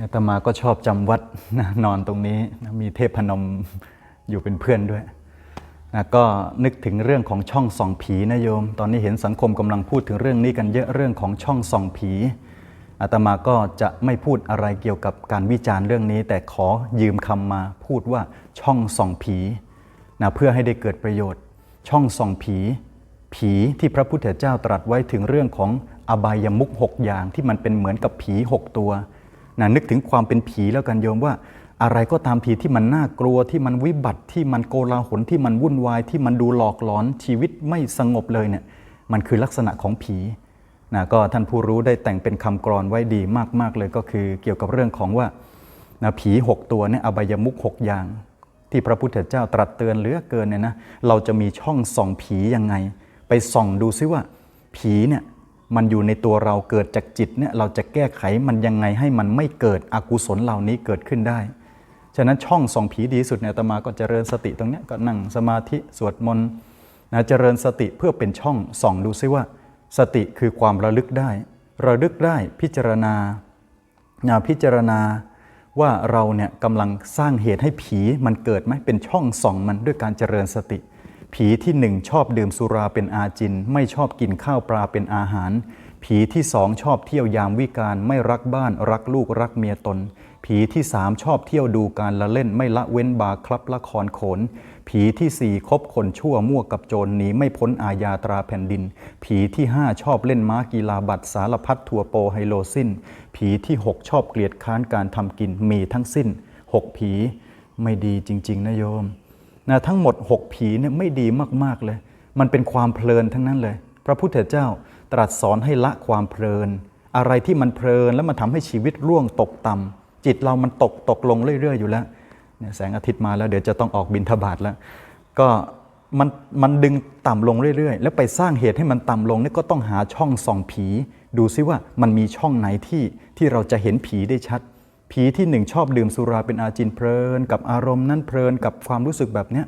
อาตมาก็ชอบจำวัดนอนตรงนี้มีเทพนมอยู่เป็นเพื่อนด้วยนะก็นึกถึงเรื่องของช่องส่องผีนะโยม ตอนนี้เห็นสังคมกำลังพูดถึงเรื่องนี้กันเยอะเรื่องของช่องส่องผีอาตมาก็จะไม่พูดอะไรเกี่ยวกับการวิจารณ์เรื่องนี้ แต่ขอยืมคำมาพูดว่าช่องส่องผีนะเพื่อให้ได้เกิดประโยชน์ ช่องส่องผี ผีที่พระพุทธเจ้าตรัสไว้ถึงเรื่องของอบายมุขหกอย่างที่มันเป็นเหมือนกับผีหกตัว นะนึกถึงความเป็นผีแล้วกันโยมว่าอะไรก็ตามทีที่มันน่ากลัวที่มันวิบัติที่มันโกลาหลที่มันวุ่นวายที่มันดูหลอกหลอนชีวิตไม่สงบเลยเนี่ยมันคือลักษณะของผีนะก็ท่านผู้รู้ได้แต่งเป็นคำกรอนไว้ดีมากๆเลยก็คือเกี่ยวกับเรื่องของว่านะผีหกตัวเนี่ยอบายมุขหกอย่าง ที่พระพุทธเจ้าตรัสเตือนเหลือเกินเนี่ยนะเราจะมีช่องส่องผียังไง ไปส่องดูซิว่าผีเนี่ย มันอยู่ในตัวเราเกิดจากจิตเนี่ยเราจะแก้ไขมันยังไงให้มันไม่เกิดอกุศลเหล่านี้เกิดขึ้นได้ ฉะนั้นช่องส่องผีดีที่สุดเนี่ยตมาก็เจริญสติตรงเนี้ยก็นั่งสมาธิสวดมนต์นะเจริญสติเพื่อเป็นช่องส่องดูซิว่า สติคือความระลึกได้ ระลึกได้พิจารณานะพิจารณาว่าเราเนี่ยกำลังสร้างเหตุให้ผีมันเกิดไหมเป็นช่องส่องมันด้วยการเจริญสติ ผีที่หนึ่งชอบดื่มสุราเป็นอาจิน ไม่ชอบกินข้าวปลาเป็นอาหาร ผีที่สองชอบเที่ยวยามวิการไม่รักบ้านรักลูกรักเมียตน ผีที่สามชอบเที่ยวดูการละเล่นไม่ละเว้นบาคลับละครโขน ผีที่สี่คบคนชั่วมั่วกับโจรหนีไม่พ้นอาญาตราแผ่นดิน ผีที่ห้าชอบเล่นม้ากีฬาบัตรสารพัดทัวโปไฮโลสิ้นผีที่หกชอบเกลียดค้านการทำกินมีทั้งสิ้นหกผี ไม่ดีจริง ๆนะโยม นะทั้งหมด 6 ผีเนี่ยไม่ดีมาก ๆ เลย มันเป็นความเพลินทั้งนั้นเลย พระพุทธเจ้าตรัสสอนให้ละความเพลิน อะไรที่มันเพลินแล้วมันทำให้ชีวิตร่วงตกต่ำจิตเรามันตกตกลงเรื่อย ๆ อยู่แล้วเนี่ยแสงอาทิตย์มาแล้วเดี๋ยวจะต้องออกบินทบาทแล้ว ก็มันมันดึงต่ำลงเรื่อย ๆ แล้วไปสร้างเหตุให้มันต่ำลงนี่ก็ต้องหาช่องส่องผี ดูซิว่ามันมีช่องไหนที่ที่เราจะเห็นผีได้ชัด ผีที่หนึ่งชอบดื่มสุราเป็นอาจินเพลิน กับอารมณ์นั้นเพลินกับความรู้สึกแบบเนี้ย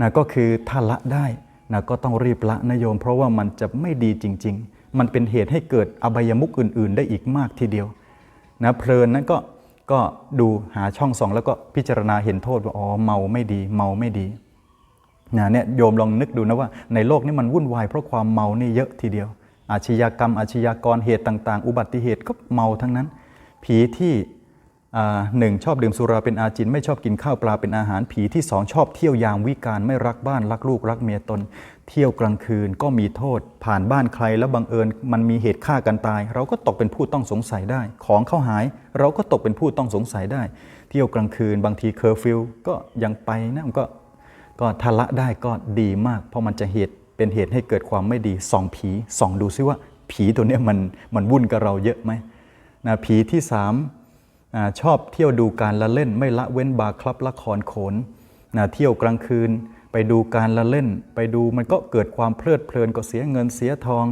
นะก็คือถ้าละได้นะก็ต้องรีบละนะโยม เพราะว่ามันจะไม่ดีจริง ๆ มันเป็นเหตุให้เกิดอบายมุขอื่น ๆ ได้อีกมากทีเดียวนะเพลินนั้นก็ก็ดูหาช่องสองแล้วก็พิจารณาเห็นโทษว่าอ๋อเมาไม่ดี เมาไม่ดีนะเนี่ยโยมลองนึกดูนะว่าในโลกนี้มันวุ่นวายเพราะความเมานี่เยอะทีเดียว อาชญากรรมอาชญากรเหตุต่าง ๆ อุบัติเหตุก็เมาทั้งนั้น ผีที่ หนึ่งชอบดื่มสุราเป็นอาจิน ไม่ชอบกินข้าวปลาเป็นอาหารผีที่สองชอบเที่ยวยามวิการไม่รักบ้านรักลูกรักเมียตน เที่ยวกลางคืนก็มีโทษ ผ่านบ้านใครแล้วบังเอิญ มันมีเหตุฆ่ากันตาย เราก็ตกเป็นผู้ต้องสงสัยได้ ของเข้าหาย เราก็ตกเป็นผู้ต้องสงสัยได้ เที่ยวกลางคืน บางทีเคอร์ฟิวก็ยังไปนะมันก็ก็ทละได้ก็ดีมาก เพราะมันจะเหตุเป็นเหตุให้เกิดความไม่ดีส่องผีส่องดูซิว่า ผีตัวนี้มันมันวุ่นกับเราเยอะไหมนะผีที่สาม ชอบเที่ยวดูการละเล่น ไม่ละเว้นบาร์คลับละครโขนนะเที่ยวกลางคืน ไปดูการละเล่น ไปดูมันก็เกิดความเพลิดเพลินก็เสียเงินเสียทอง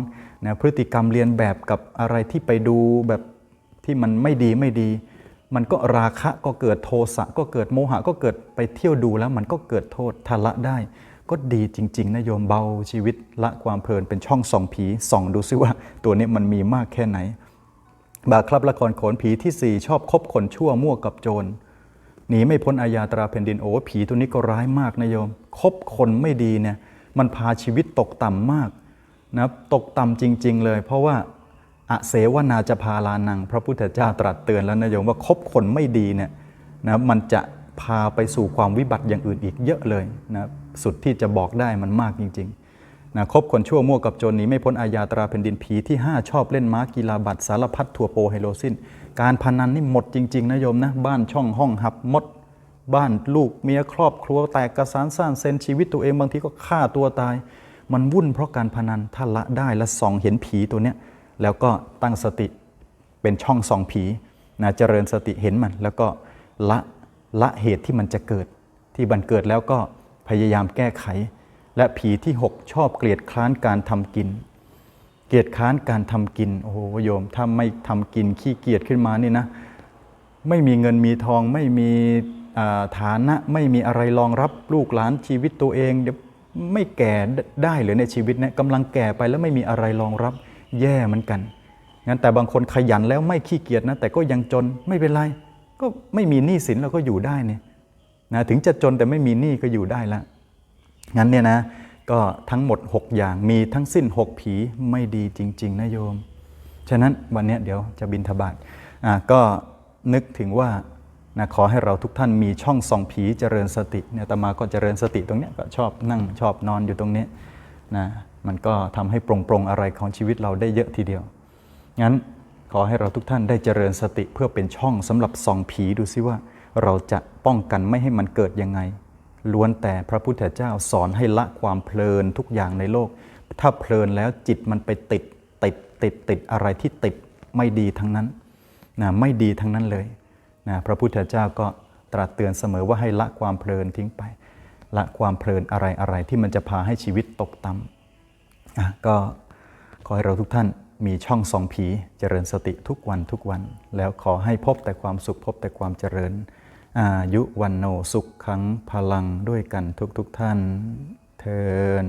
นะพฤติกรรมเรียนแบบกับอะไรที่ไปดูแบบที่มันไม่ดีไม่ดี มันก็ราคะก็เกิดโทสะก็เกิดโมหะก็เกิดไปเที่ยวดูแล้วมันก็เกิดโทษทละได้ ก็ดีจริงๆนะโยมเบาชีวิตละความเพลินเป็นช่องส่องผีส่องดูซิว่า ตัวนี้มันมีมากแค่ไหน บาคลับละครโขนผีที่สี่ชอบคบคนชั่วมั่วกับโจรหนีไม่พ้นอาญาตราแผ่นดินโอ้ผีตัวนี้ก็ร้ายมากนะโยม คบคนไม่ดีเนี่ยมันพาชีวิตตกต่ำมากนะตกต่ำจริง ๆ เลย เพราะว่าอเสวนาจะพาลานัง พระพุทธเจ้าตรัสเตือนแล้วนะโยมว่าคบคนไม่ดีเนี่ยนะมันจะพาไปสู่ความวิบัติอย่างอื่นอีกเยอะเลยนะสุดที่จะบอกได้มันมากจริง ๆ นะคบคนชั่วมั่วกับโจรหนี้ไม่พ้นอาญาตราแผ่นดินผีที่ 5 ชอบเล่นม้ากีฬาบัตรสารพัดทัวโปไฮโลซิน การพนันนี่หมดจริง ๆนะโยมนะ บ้านช่องห้องหับมด บ้านลูกเมียครอบครัวแตกกระสานสร้างเซนชีวิตตัวเองบางทีก็ฆ่าตัวตาย มันวุ่นเพราะการพนันถ้าละได้และส่องเห็นผีตัวเนี้ยแล้วก็ตั้งสติเป็นช่องส่องผีนะเจริญสติเห็นมัน แล้วก็ละละเหตุที่มันจะเกิด ที่บันเกิดแล้วก็พยายามแก้ไข และผีที่6ชอบเกลียดคร้านการทำกิน เกลียดคร้านการทำกิน โอ้โหโยมถ้าไม่ทำกินขี้เกียจขึ้นมานี่นะ ไม่มีเงินมีทองไม่มีฐานะไม่มีอะไรรองรับลูกหลานชีวิตตัวเองเดี๋ยวไม่แก่ได้หรือในชีวิตเนี่ยกำลังแก่ไปแล้วไม่มีอะไรรองรับแย่เหมือนกันงั้นแต่บางคนขยันแล้วไม่ขี้เกียจนะ แต่ก็ยังจนไม่เป็นไร ก็ไม่มีหนี้สินเราก็อยู่ได้เนี่ยนะถึงจะจนแต่ไม่มีหนี้ก็อยู่ได้ละ งั้นเนี่ยนะก็ทั้งหมด 6 อย่างมีทั้งสิ้น 6 ผีไม่ดีจริง ๆนะโยม ฉะนั้นวันนี้เดี๋ยวจะบินทบาทก็นึกถึงว่านะขอให้เราทุกท่านมีช่องส่องผีเจริญสติเนี่ยตมาก็เจริญสติตรงเนี้ยก็ชอบนั่งชอบนอนอยู่ตรงเนี้ยนะมันก็ทำให้ปรงปรงๆอะไรของชีวิตเราได้เยอะทีเดียว งั้นขอให้เราทุกท่านได้เจริญสติเพื่อเป็นช่องสำหรับส่องผีดูซิว่า เราจะป้องกันไม่ให้มันเกิดยังไง ล้วนแต่พระพุทธเจ้าสอนให้ละความเพลินทุกอย่างในโลก ถ้าเพลินแล้วจิตมันไปติดติดติดติดอะไรที่ติดไม่ดีทั้งนั้นนะไม่ดีทั้งนั้นเลยนะพระพุทธเจ้าก็ตรัสเตือนเสมอว่าให้ละความเพลินทิ้งไป ละความเพลินอะไรอะไรที่มันจะพาให้ชีวิตตกต่ำอะก็ขอให้เราทุกท่านมีช่องสองผีเจริญสติทุกวันทุกวัน แล้วขอให้พบแต่ความสุขพบแต่ความเจริญ อายุวันโนสุขขังพลังด้วยกันทุกทุกท่านเทิน